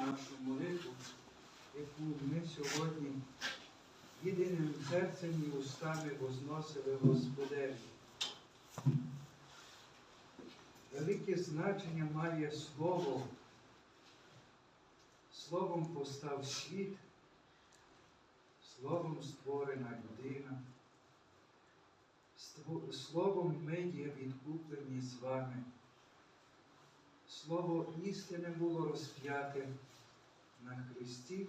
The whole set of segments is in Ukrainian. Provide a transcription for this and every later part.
нашу молитву, яку ми сьогодні єдиним серцем і устами возносили Господеві. Велике значення має Слово. Словом постав світ, Словом створена людина. Словом ми є відкуплені з вами. Слово істини було розп'яте на Христі,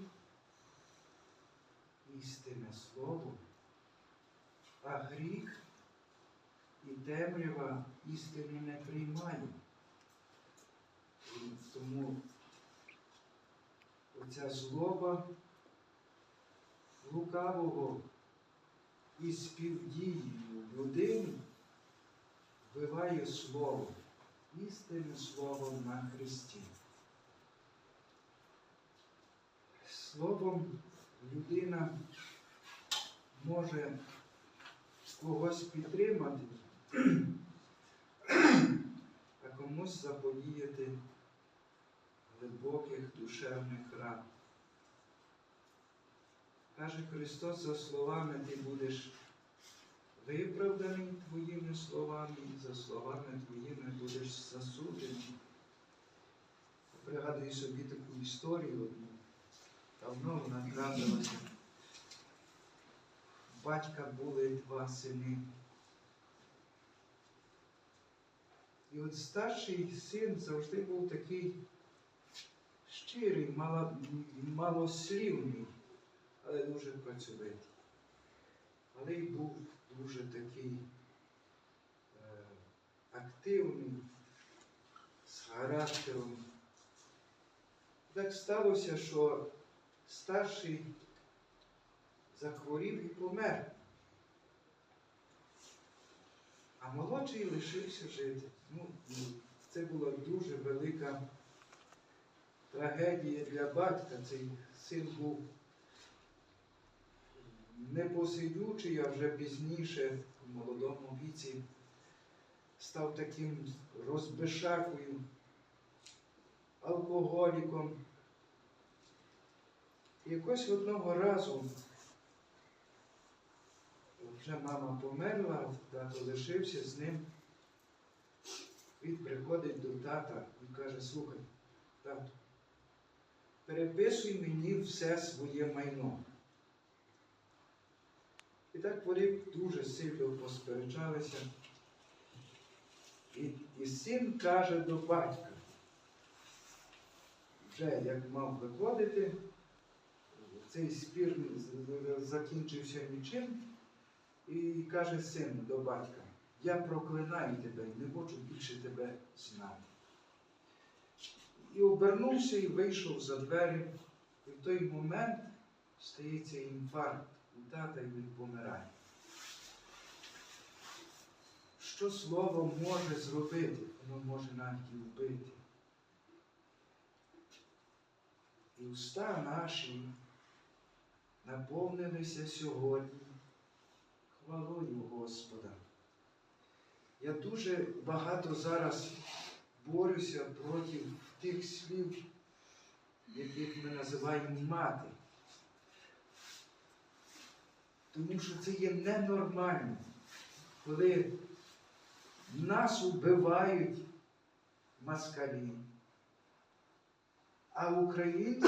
істинне Слово, а гріх і темрява істини не приймає. І тому оця злоба лукавого і співдією людини вбиває слово, істинне слово на Христі. Словом людина може когось підтримати, а комусь заподіяти глибоких душевних ран. Каже Христос за словами ти будеш виправданий твоїми словами, і за словами твоїми будеш засуджений. Пригадую собі таку історію одну. Давно вона трапилася. Батька були два сини. І от старший син завжди був такий щирий, мало, малослівний, але дуже працьовитий. Але й був дуже такий е, активний, з характером. Так сталося, що старший захворів і помер. А молодший лишився жити. Ну, це була дуже велика трагедія для батька. Цей син був непосидючий, а вже пізніше, в молодому віці, став таким розбишакою, алкоголіком. І якось одного разу вже мама померла, тато лишився з ним. Він приходить до тата і каже, слухай, тату, переписуй мені все своє майно. І так вони дуже сильно посперечалися. І, і син каже до батька, вже як мав виходити, цей спір закінчився нічим. І каже син до батька, я проклинаю тебе і не хочу більше тебе знати. І обернувся і вийшов за двері. І в той момент стається інфаркт тата і він помирає. Що слово може зробити? Воно може навіть і вбити. І уста наші наповнилися сьогодні хвалою Господа. Я дуже багато зараз борюся проти тих слів, яких ми називаємо мати. Тому що це є ненормально, коли нас убивають москалі, а українці,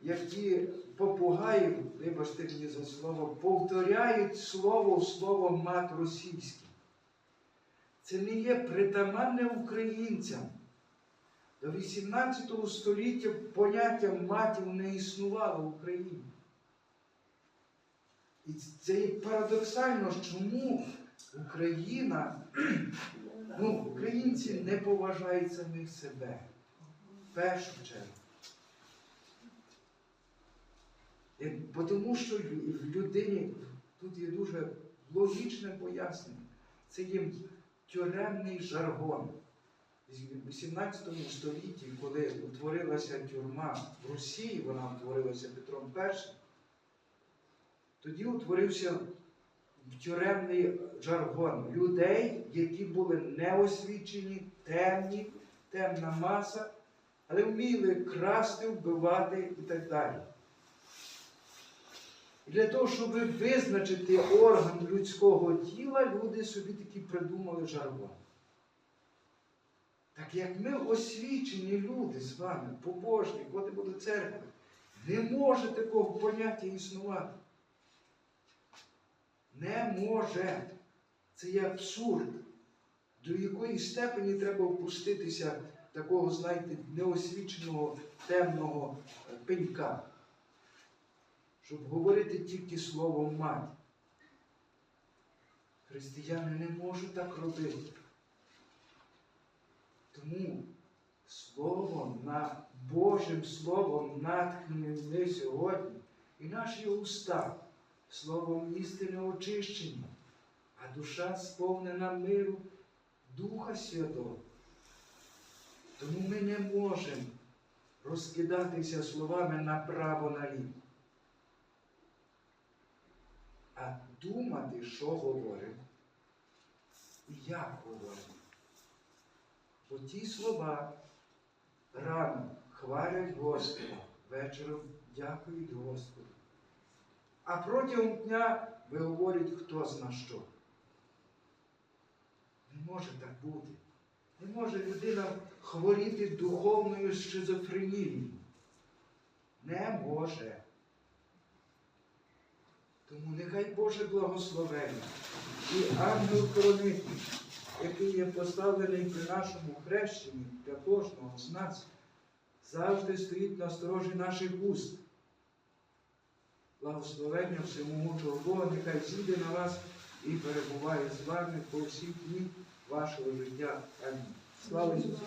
які попугаї, вибачте мені за слово, повторяють слово в слово мат російське. Це не є притаманне українцям. До 18 століття поняття матів не існувало в Україні. І це є парадоксально, чому Україна, ну, українці не поважають самих себе. В першу чергу. Е, Тому що в людині тут є дуже логічне пояснення. Це є тюремний жаргон. В 18 столітті, коли утворилася тюрма в Росії, вона утворилася Петром І, тоді утворився тюремний жаргон людей, які були неосвічені, темні, темна маса, але вміли красти, вбивати і так далі. Для того, щоб визначити орган людського тіла, люди собі такі придумали жаргон. Так як ми освічені люди з вами, побожні, ходимо до церкви, не може такого поняття існувати. Не може. Це є абсурд. До якої степені треба опуститися такого, знаєте, неосвіченого темного е, пенька, щоб говорити тільки словом мать. Християни не можуть так робити. Тому Словом, на Божим Словом натхнені сьогодні і наші уста, Словом істини очищені, а душа сповнена миру Духа Святого. Тому ми не можемо розкидатися словами направо наліво. А думати, що говоримо і як говоримо. Бо ті слова рано хвалять Господа, вечором дякують Господу. А протягом дня виговорять хто зна що. Не може так бути. Не може людина хворіти духовною шизофренією. Не може. Тому нехай Боже благословення і ангел-хоронитель, який є поставлений при нашому хрещенні для кожного з нас, завжди стоїть на сторожі наших уст. Благословення всемогучого Бога, нехай зійде на вас і перебуває з вами по всі дні вашого життя. Амінь. Слава Ісусу!